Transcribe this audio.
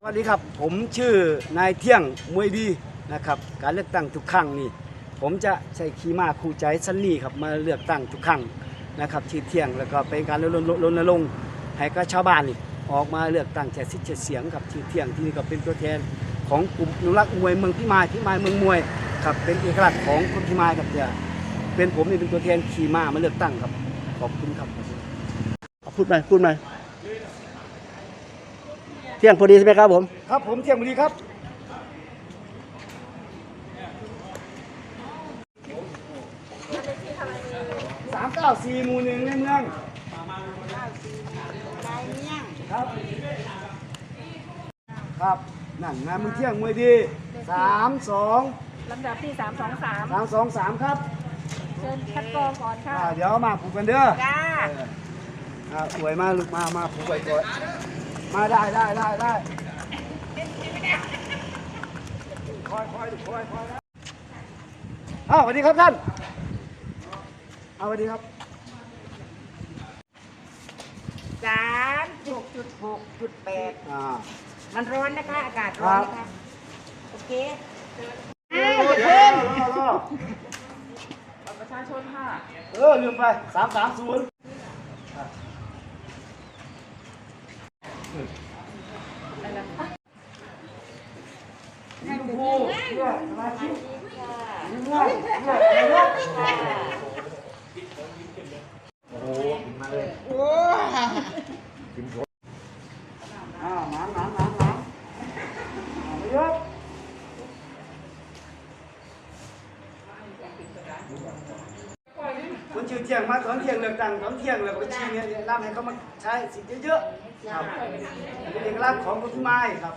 สวัสดีครับผมชื่อนายเที่ยงมวยดีนะครับการเลือกตั้งทุกครั้งนี่ผมจะใช้ขีมาคู่ใจซันนี่ครับมาเลือกตั้งทุกครั้งนะครับชื่อเที่ยงแล้วก็เป็นการรณรงค์ให้กับชาวบ้านนี่ออกมาเลือกตั้งแจกสิทธิ์แจกเสียงครับชื่อเที่ยงที่นี่ก็เป็นตัวแทนของกลุ่มอนุรักษ์มวยเมืองพิมายพิมายเมืองมวยครับเป็นเอกลักษณ์ของคนพิมายครับจะเป็นผมนี่เป็นตัวแทนขี่ม้ามาเลือกตั้งครับขอบคุณครับพูดไหมพูดไหม เที่ยงพอดีใช่ไหมครับผม ครับผมเที่ยงบุรีครับ สามเก้าสี่หมู่หนึ่งในเมืองครับ ครับ นั่นงานมือเที่ยงมวยดีสามสองลำดับที่323สามสองสามครับเชิญคัดกรองก่อนค่ะอ่าเดี๋ยวมาผูกกันเด้อจ้าเอออ่าสวยมากลูกมา มาผูกไว้ก่อน มาได้ได้ได้ได้คอยคอยคอยคอยนะอ้าวสวัสดีครับท่านอ้าวสวัสดีครับสามหกจุดหกจุดแปดอ่ามันร้อนนะคะ อากาศร้อนนะคะ โอเคเดี๋ยวเดี๋ยวรอรอประชาชนค่ะ เออลืมไปสามสามศูนย์ นี่ลูกพูเนี่ยสมาชิกนี่เพื่อนเนี่ยนายกโอ้โหมาเลยอ้าวหมาหมาหมาหมานายกคนชื่อเที่ยงมาตอนเที่ยงเลือกตั้งตอนเที่ยงแล้วก็ชี้เนี่ยรับให้เขามาใช้สิทธิ์เยอะๆ ครับเป็นเอกลักษณ์ของคุณไม้ครับ